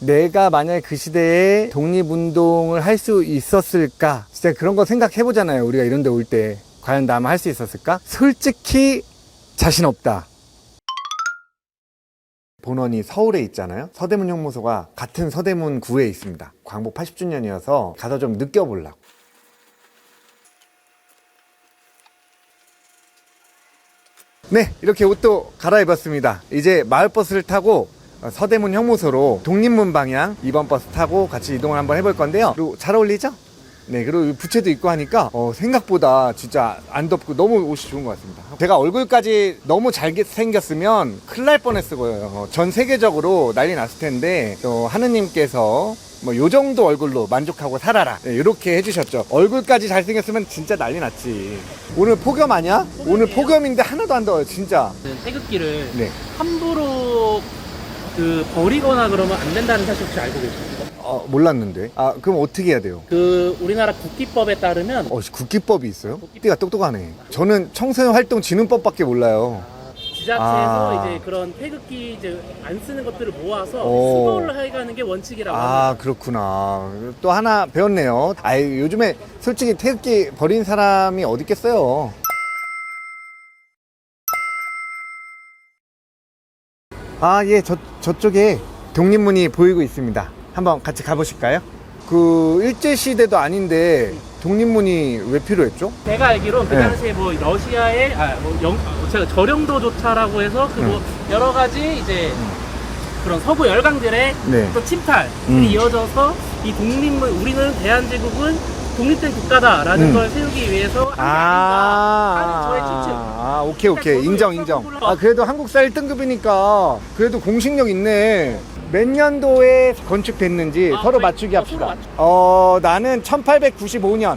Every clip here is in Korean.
내가 만약에 그 시대에 독립운동을 할 수 있었을까? 진짜 그런 거 생각해 보잖아요. 우리가 이런 데 올 때. 과연 나만 할 수 있었을까? 솔직히 자신 없다. 본원이 서울에 있잖아요. 서대문 형무소가 같은 서대문 구에 있습니다. 광복 80주년이어서 가서 좀 느껴보려고. 네, 이렇게 옷도 갈아입었습니다. 이제 마을버스를 타고 어, 서대문 형무소로 독립문 방향 2번 버스 타고 같이 이동을 한번 해볼 건데요. 그리고 잘 어울리죠? 네, 그리고 부채도 있고 하니까 어, 생각보다 진짜 안 덥고 너무 옷이 좋은 것 같습니다. 제가 얼굴까지 너무 잘 생겼으면 큰일 날 뻔했어요. 전 세계적으로 난리 났을 텐데 또 하느님께서 뭐 요 정도 얼굴로 만족하고 살아라 네, 이렇게 해주셨죠. 얼굴까지 잘생겼으면 진짜 난리 났지. 오늘 폭염 아니야? 오늘 폭염인데 하나도 안 더워요, 진짜. 그 태극기를 네. 함부로 그 버리거나 그러면 안 된다는 사실 혹시 알고 계십니까? 어, 몰랐는데. 아, 그럼 어떻게 해야 돼요? 그 우리나라 국기법에 따르면 어, 국기법이 있어요? 띠가 똑똑하네. 저는 청소년 활동 진흥법밖에 몰라요. 지자체에서 아. 이제 그런 태극기 이제 안 쓰는 것들을 모아서 오. 수거를 해가는 게 원칙이라고 아, 합니다. 그렇구나. 또 하나 배웠네요. 아이, 요즘에 솔직히 태극기 버린 사람이 어디 있겠어요. 아, 예, 저, 저쪽에 독립문이 보이고 있습니다. 한번 같이 가보실까요? 그, 일제시대도 아닌데, 독립문이 왜 필요했죠? 제가 알기로 그 네. 당시에 뭐 러시아의 아 뭐 영 제가 저령도 조차라고 해서 그 뭐 여러 가지 이제 그런 서구 열강들의 네. 또 침탈이 음. 이어져서 이 독립문 우리는 대한제국은 독립된 국가다라는 음. 걸 세우기 위해서 한게 아, 아닌가 하는 저의 추측. 아, 오케이, 오케이. 인정, 인정. 아, 그래도 한국사 1등급이니까 그래도 공식력 있네. 몇 년도에 건축됐는지 아, 서로 저희- 맞추기 어, 합시다. 맞추- 어, 나는 1895년.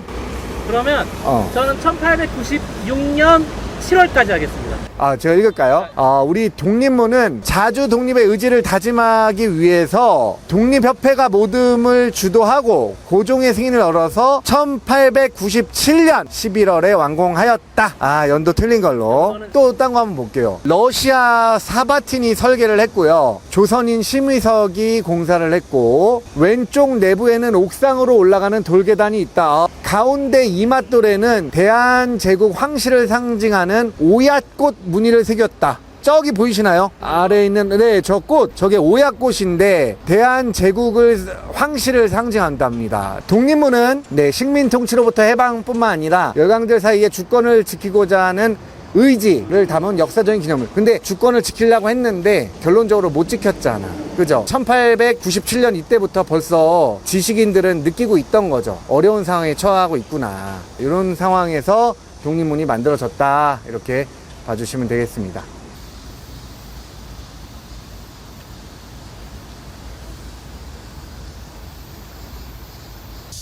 그러면 어. 저는 1896년 7월까지 하겠습니다. 아, 제가 읽을까요? 아, 우리 독립문은 자주 독립의 의지를 다짐하기 위해서 독립협회가 모듬을 주도하고 고종의 승인을 얻어서 1897년 11월에 완공하였다. 아, 연도 틀린 걸로. 또 딴 거 한번 볼게요. 러시아 사바틴이 설계를 했고요. 조선인 심의석이 공사를 했고, 왼쪽 내부에는 옥상으로 올라가는 돌계단이 있다. 가운데 이맛돌에는 대한제국 황실을 상징하는 오얏꽃 무늬를 새겼다. 저기 보이시나요? 아래에 있는 네, 저 꽃, 저게 오얏꽃인데 대한 제국을 황실을 상징한답니다. 독립문은 네, 식민 통치로부터 해방뿐만 아니라 열강들 사이에 주권을 지키고자 하는 의지를 담은 역사적인 기념물. 근데 주권을 지키려고 했는데 결론적으로 못 지켰잖아. 그죠? 1897년 이때부터 벌써 지식인들은 느끼고 있던 거죠. 어려운 상황에 처하고 있구나. 이런 상황에서 독립문이 만들어졌다. 이렇게 봐주시면 되겠습니다.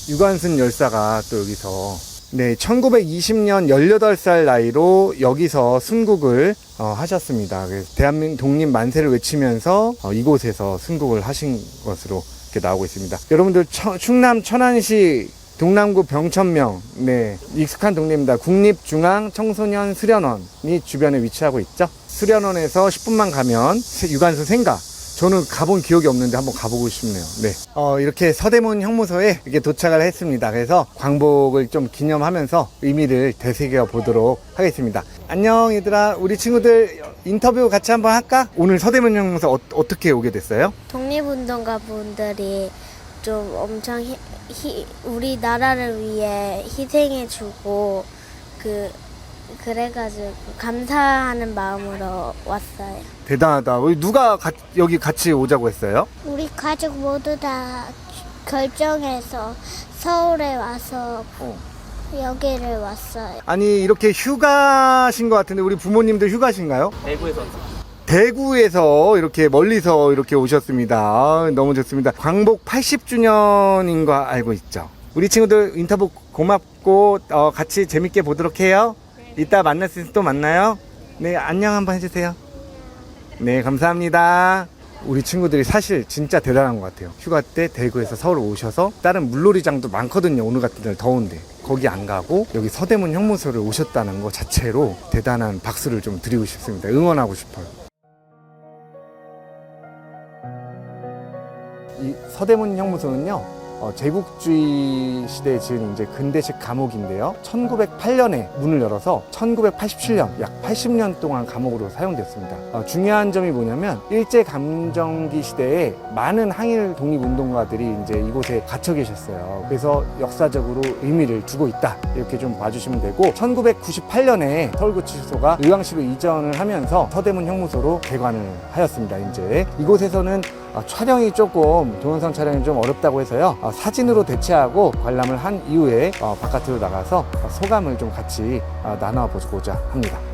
유관순 열사가 또 여기서 네, 1920년 18살 나이로 여기서 순국을 어, 하셨습니다. 그래서 대한민국 독립 만세를 외치면서 어, 이곳에서 순국을 하신 것으로 이렇게 나오고 있습니다. 여러분들 처- 충남 천안시 동남구 병천명 네 익숙한 동네입니다. 국립중앙청소년 수련원이 주변에 위치하고 있죠. 수련원에서 10분만 가면 세- 유관순 생가 저는 가본 기억이 없는데 한번 가보고 싶네요. 네. 어, 이렇게 서대문 형무소에 이렇게 도착을 했습니다. 그래서 광복을 좀 기념하면서 의미를 되새겨 보도록 하겠습니다. 안녕, 얘들아. 우리 친구들 인터뷰 같이 한번 할까? 오늘 서대문 형무소 어, 떻게 오게 됐어요? 독립운동가 분들이 좀 엄청 희, 희- 우리나라를 위해 희생해주고 그 그래가지고 감사하는 마음으로 왔어요. 대단하다. 우리 누가 가- 여기 같이 오자고 했어요? 우리 가족 모두 다 결정해서 서울에 와서 어. 여기를 왔어요. 아니, 이렇게 휴가신 것 같은데 우리 부모님들 휴가신가요? 대구에서 대구에서 이렇게 멀리서 이렇게 오셨습니다. 아, 너무 좋습니다. 광복 80주년인 거 알고 있죠? 우리 친구들 인터뷰 고맙고 어, 같이 재밌게 보도록 해요. 이따 만날 수 있으면 또 만나요. 네, 안녕 한번 해주세요. 네, 감사합니다. 우리 친구들이 사실 진짜 대단한 것 같아요. 휴가 때 대구에서 서울 오셔서 다른 물놀이장도 많거든요. 오늘 같은 날 더운데. 거기 안 가고 여기 서대문 형무소를 오셨다는 것 자체로 대단한 박수를 좀 드리고 싶습니다. 응원하고 싶어요. 이 서대문 형무소는요. 어, 제국주의 시대에 지은 이제 근대식 감옥인데요. 1908년에 문을 열어서 1987년 약 80년 동안 감옥으로 사용됐습니다. 어, 중요한 점이 뭐냐면 일제 감정기 시대에 많은 항일 독립운동가들이 이제 이곳에 갇혀 계셨어요. 그래서 역사적으로 의미를 두고 있다 이렇게 좀 봐주시면 되고 1998년에 서울구치소가 의왕시로 이전을 하면서 서대문 형무소로 개관을 하였습니다. 이제 이곳에서는 어, 촬영이 조금 동영상 촬영이 좀 어렵다고 해서요 어, 사진으로 대체하고 관람을 한 이후에 어, 바깥으로 나가서 어, 소감을 좀 같이 어, 나눠보고자 합니다.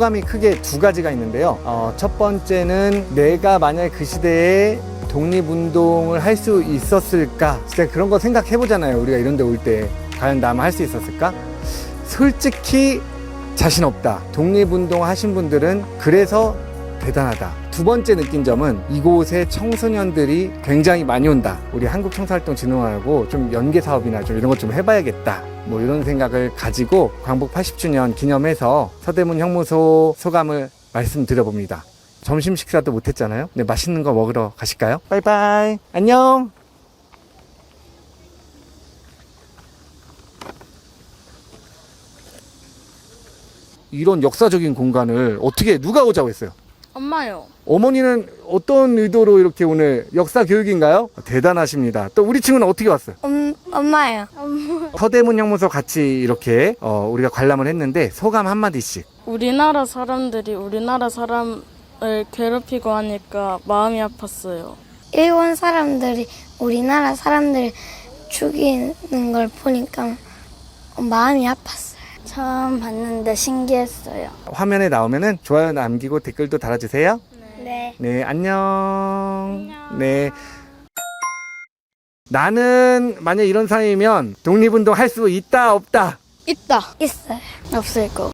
소감이 크게 두 가지가 있는데요. 어, 첫 번째는 내가 만약에 그 시대에 독립운동을 할 수 있었을까? 진짜 그런 거 생각해 보잖아요. 우리가 이런 데 올 때. 과연 나만 할 수 있었을까? 솔직히 자신 없다. 독립운동 하신 분들은 그래서 대단하다. 두 번째 느낀 점은 이곳에 청소년들이 굉장히 많이 온다. 우리 한국청소활동진흥원하고 좀 연계 사업이나 좀 이런 것 좀 해봐야겠다. 뭐 이런 생각을 가지고 광복 80주년 기념해서 서대문 형무소 소감을 말씀드려 봅니다. 점심 식사도 못했잖아요. 네, 맛있는 거 먹으러 가실까요? 바이바이. 안녕. 이런 역사적인 공간을 어떻게 누가 오자고 했어요? 엄마요. 어머니는 어떤 의도로 이렇게 오늘 역사 교육인가요? 대단하십니다. 또 우리 친구는 어떻게 왔어요? 음, 엄마요. 서대문 형무소 같이 이렇게 어, 우리가 관람을 했는데 소감 한마디씩. 우리나라 사람들이 우리나라 사람을 괴롭히고 하니까 마음이 아팠어요. 일본 사람들이 우리나라 사람들 죽이는 걸 보니까 마음이 아팠어요. 처음 봤는데 신기했어요. 화면에 나오면은 좋아요 남기고 댓글도 달아주세요. 네. 네, 안녕. 네. 나는 만약 이런 사람이면 독립운동 할 수 있다, 없다? 있다. 있어요. 없을 거.